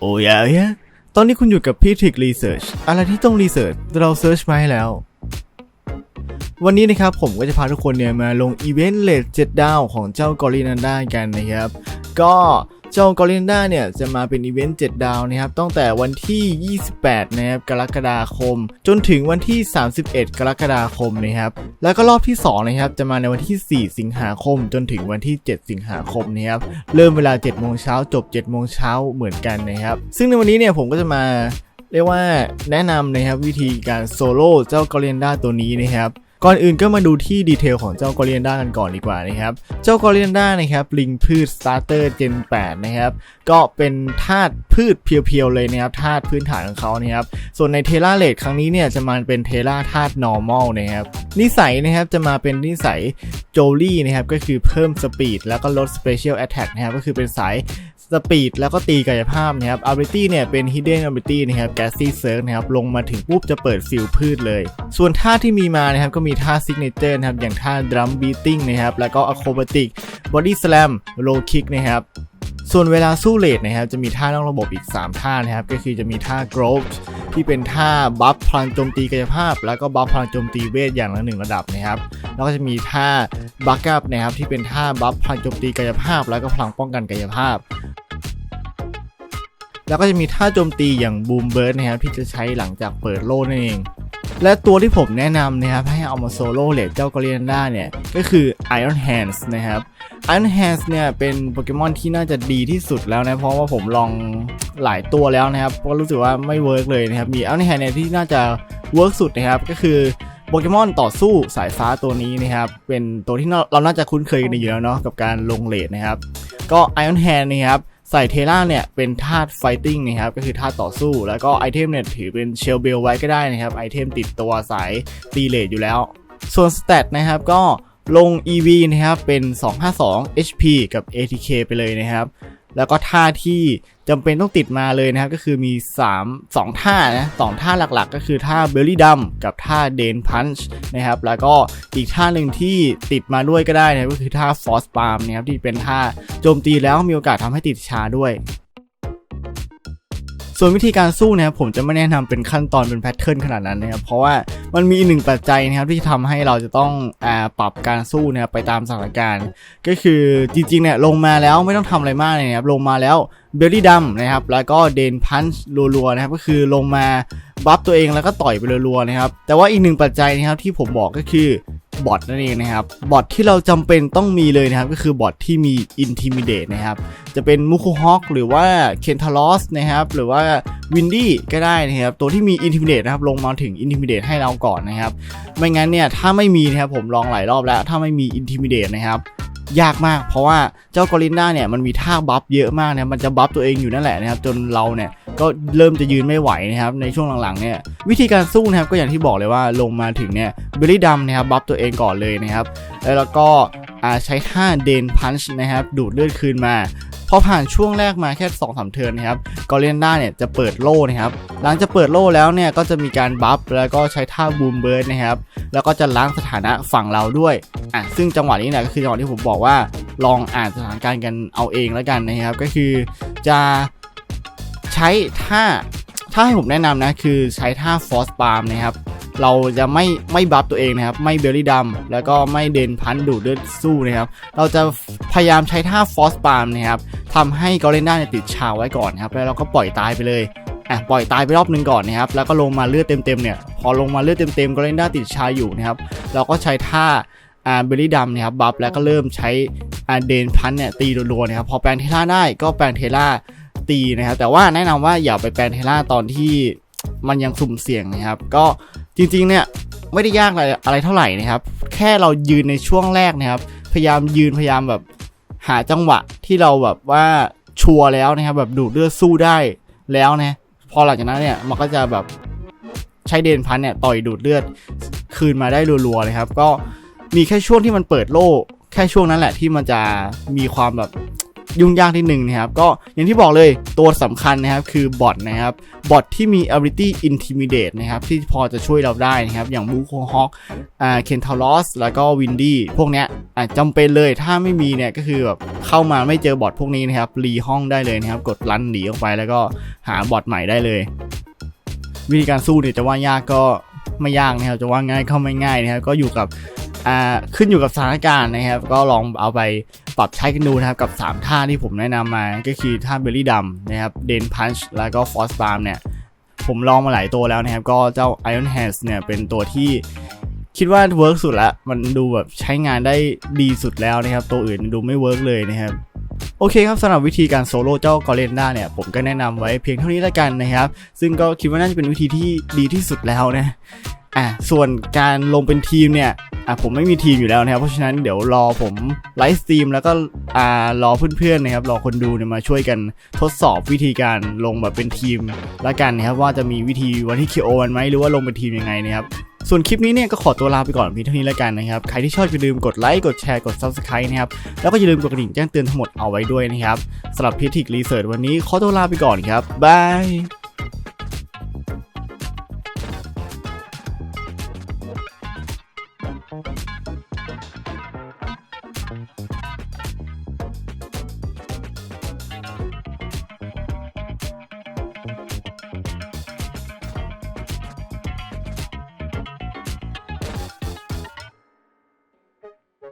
โอ้ยยะตอนนี้คุณอยู่กับพี่ทริกรีเสิร์ชอะไรที่ต้องรีเสิร์ชเราเซิร์ชมาให้แล้ว วันนี้นะครับผมก็จะพาทุกคนเนี่ยมาลงอีเวนต์เลดเจ็ดดาวของเจ้ากอรินันด้ากันนะครับ ก็ จ้ากอรินันดาเนี่ยจะมาเป็นอีเวนต์7ดาวนะครับตั้งแต่วันที่ 28 นะครับกรกฎาคม จนถึงวันที่ 31 กรกฎาคมนะครับแล้วก็รอบที่2นะครับจะมาในวันที่ 4 สิงหาคม จนถึงวันที่ 7 สิงหาคมนะครับเริ่มเวลา 7 โมงเช้าจบ 7 โมงเช้าเหมือนกันนะครับซึ่งในวันนี้เนี่ยผมก็จะมาเรียกว่าแนะนำนะครับวิธีการโซโล่เจ้ากอริเอนดาตัวนี้นะครับ ก่อนอื่นก็มาดูที่ดีเทลของเจ้ากอริเอนด้ากันก่อนดีกว่านะครับ เจ้ากอริเอนด้านะครับลิงพืชสตาร์เตอร์เจน8นะครับก็เป็นธาตุพืชเพียวๆเลยนะครับธาตุพื้นฐานของเขานะครับส่วนในเทล่าเลดครั้งนี้เนี่ยจะมาเป็นเทล่าธาตุ normal นะครับนิสัยนะครับจะมาเป็นนิสัยโจลี่นะครับก็คือเพิ่มสปีดแล้วก็ลด special attack นะครับก็คือเป็นสาย สปีดแล้วก็ตีกายภาพนะครับ ability เนี่ยเป็น hidden ability นะครับ gassy search นะครับลงมาถึงปุ๊บจะเปิดฟิลพืชเลย ส่วนท่าที่มีมานะครับก็มีท่า signature นะครับอย่างท่า drum beating นะครับแล้วก็ acrobatic body slam low kick นะครับส่วนเวลาสู้เลดนะครับจะมีท่านอกระบบอีก 3 ท่านะครับก็คือจะมีท่า growth ที่เป็นท่าบัฟพลังโจมตีกายภาพ แล้วก็บัฟพลังโจมตีเวทอย่างละหนึ่งระดับนะครับแล้วก็จะมีท่า back up นะครับที่เป็นท่าบัฟพลังโจมตีกายภาพ แล้วก็พลังป้องกันกายภาพ แล้วก็จะมีท่าโจมตีอย่างบูมเบิร์ดนะครับที่จะใช้หลังจากเปิดโล่นั่นเอง และตัวที่ผมแนะนำนะครับให้เอามาโซโล่เลดเจ้ากอริเอนดาเนี่ย ก็คือ Iron Hands นะครับ Iron Hands เนี่ยเป็นโปเกมอนที่น่าจะดีที่สุดแล้วนะ เพราะว่าผมลองหลายตัวแล้วนะครับก็รู้สึกว่าไม่เวิร์กเลยนะครับ มี Iron Hands เนี่ยที่น่าจะเวิร์กสุดนะครับก็คือโปเกมอนต่อสู้สายฟ้าตัวนี้นะครับเป็นตัวที่เราน่าจะคุ้นเคยกันอยู่แล้วเนาะกับการลงเลดนะครับ ก็ Iron Hand นะครับ ใส่เทล่าเนี่ยเป็นธาตุไฟติ้งนะครับก็คือธาตุต่อสู้ แล้วก็ไอเทมเนี่ยถือเป็นเชลเบลไว้ก็ได้นะครับไอเทมติดตัวสายตีเลดอยู่แล้ว ส่วนสเตตนะครับก็ลง EV นะครับเป็น 252 HP กับ ATK ไปเลยนะครับ แล้วก็ท่าที่จำเป็นต้องติดมาเลยนะครับก็คือมี 3 2 ท่านะสองท่าหลักๆ ก็คือท่าเบลลี่ดัมกับท่าเดนพันช์นะครับแล้วก็อีกท่าหนึ่งที่ติดมาด้วยก็ได้นะก็คือท่าฟอสปาร์มนะครับที่เป็นท่าโจมตีแล้วมีโอกาสทำให้ติดชาด้วย ส่วนวิธีการสู้นะครับผมจะไม่แนะนำเป็นขั้นตอนเป็นแพทเทิร์นขนาดนั้นนะครับเพราะว่ามันมีหนึ่งปัจจัยนะครับที่ทำให้เราจะต้องอาปรับการสู้นะครับไปตามสถานการณ์ ก็คือจริงๆเนี่ยลงมาแล้วไม่ต้องทำอะไรมากเลยนะครับลงมาแล้วเบลลี่ดัมนะครับแล้วก็เดนพันช์รัวๆนะครับก็คือลงมาบัฟตัวเองแล้วก็ต่อยไปรัวๆนะครับแต่ว่าอีกหนึ่งปัจจัยนะครับที่ผมบอกก็คือ บอทนั่นเองนะครับบอทที่เราจำเป็นต้องมีเลยนะครับ ก็คือบอทที่มี Intimidate นะครับ จะเป็นมุคุฮอกหรือว่าเคนทาลอสนะครับ หรือว่าวินดี้ก็ได้นะครับ ตัวที่มี Intimidate นะครับ ลงมาถึง Intimidate ให้เราก่อนนะครับ ไม่งั้นเนี่ย ถ้าไม่มีนะครับผมลองหลายรอบแล้ว ถ้าไม่มี Intimidate นะครับ ยากมาก เพราะว่าเจ้ากอริน่าเนี่ยมันมีท่าบัฟเยอะมากนะมันจะบัฟตัวเองอยู่นั่นแหละนะครับจนเราเนี่ยก็เริ่มจะยืนไม่ไหวนะครับในช่วงหลังๆเนี่ยวิธีการสู้นะครับก็อย่างที่บอกเลยว่าลงมาถึงเนี่ยเบลลี่ดำนะครับบัฟตัวเองก่อนเลยนะครับแล้วก็ใช้ท่าเดนพันช์นะครับดูดเลือดคืนมา พอผ่านช่วงแรกมาแค่2อสามเทิร์นนะครับกอเลีนด้าเนี่ยจะเปิดโล่นะครับหลังจากเปิดโล่แล้วเนี่ยก็จะมีการบัฟแล้วก็ใช้ท่าบูมเบิร์ดนะครับแล้วก็จะล้างสถานะฝั่งเราด้วยอะซึ่งจังหวะนี้เนี่ยก็คือจังหวะที่ผมบอกว่าลองอ่านสถานการณ์กันเอาเองแล้วกันนะครับ ก็คือจะใช้ท่าถ้าให้ผมแนะนำนะคือใช้ท่าฟอสปาร์มนะครับ เราจะไม่ไม่บัฟตัวเองนะครับ ไม่เบลลี่ดัมแล้วก็ไม่เดนพันดูดเลือดสู้นะครับ เราจะพยายามใช้ท่าฟอสปาร์มนะครับทำให้กอเลนด้าเนี่ยติดชาไว้ก่อนนะครับ แล้วเราก็ปล่อยตายไปเลยอะปล่อยตายไปรอบหนึ่งก่อนนะครับ แล้วก็ลงมาเลือดเต็มๆเนี่ย พอลงมาเลือดเต็มๆกอเลนด้าติดชาอยู่นะครับ เราก็ใช้ท่าอ่าเบลลี่ดัมนะครับบัฟแล้วก็เริ่มใช้อ่าเดนพันเนี่ยตีรัวๆนะครับ พอแปลงเทล่าได้ก็แปลงเทล่าตีนะครับ แต่ว่าแนะนำว่าอย่าไปแปลงเทล่าตอนที่มันยังสุ่มเสี่ยงนะครับ ก็ จริงๆเนี่ยไม่ได้ยากอะไรอะไรเท่าไหร่นะครับ แค่เรายืนในช่วงแรกนะครับ พยายามยืนพยายามแบบหาจังหวะที่เราแบบว่าชัวร์แล้วนะครับ แบบดูดเลือดสู้ได้แล้วนะพอหลังจากนั้นเนี่ยมันก็จะแบบใช้เดนพันเนี่ยต่อยดูดเลือดคืนมาได้รัวๆเลยครับ ก็มีแค่ช่วงที่มันเปิดโล่แค่ช่วงนั้นแหละที่มันจะมีความแบบ ยุ่งยากนิดนึงนะครับ ก็อย่างที่บอกเลยตัวสำคัญนะครับคือบอทนะครับบอทที่มี ability intimidate นะครับที่พอจะช่วยเราได้นะครับ อย่างบูโคฮอกอ่าเคนทาลอสแล้วก็วินดี้พวกเนี้ยอะจำเป็นเลยถ้าไม่มีเนี่ยก็คือแบบเข้ามาไม่เจอบอทพวกนี้นะครับรีห้องได้เลยนะครับ กดลันหนีออกไปแล้วก็หาบอทใหม่ได้เลย วิธีการสู้เนี่ยจะว่ายากก็ไม่ยากนะครับจะว่าง่ายก็ไม่ง่ายนะครับก็อยู่กับ อ่าขึ้นอยู่กับสถานการณ์นะครับ ก็ลองเอาไปปรับใช้กันดูนะครับ กับ 3 ท่าที่ผมแนะนำมา ก็คือท่าเบลลี่ดำนะครับเดนพันช์แล้วก็ฟอสบาร์มเนี่ยผมลองมาหลายตัวแล้วนะครับ ก็เจ้า Iron Hands เนี่ยเป็นตัวที่คิดว่าเวิร์กสุดละ มันดูแบบใช้งานได้ดีสุดแล้วนะครับ ตัวอื่นดูไม่เวิร์กเลยนะครับ โอเคครับสำหรับวิธีการโซโล่เจ้ากอเลนด้าเนี่ยผมก็แนะนำไว้เพียงเท่านี้แล้วกันนะครับ ซึ่งก็คิดว่าน่าจะเป็นวิธีที่ดีที่สุดแล้วนะ อะส่วนการลงเป็นทีมเนี่ยอะผมไม่มีทีมอยู่แล้วนะครับ เพราะฉะนั้นเดี๋ยวรอผมไลฟ์สตรีมแล้วก็อ่ารอเพื่อนๆนะครับ รอคนดูเนี่ยมาช่วยกันทดสอบวิธีการลงแบบเป็นทีมแล้วกันนะครับ ว่าจะมีวิธีวันที่คิโอมันไหมหรือว่าลงเป็นทีมยังไงนะครับส่วนคลิปนี้เนี่ยก็ขอตัวลาไปก่อนเพียงเท่านี้แล้วกันนะครับ ใครที่ชอบอย่าลืมกดไลค์ กดแชร์ กด Subscribe นะครับ แล้วก็อย่าลืมกดกระดิ่งแจ้งเตือนทั้งหมดเอาไว้ด้วยนะครับสำหรับพิทิกรีเสิร์ชวันนี้ขอตัวลาไปก่อนครับบาย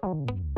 home.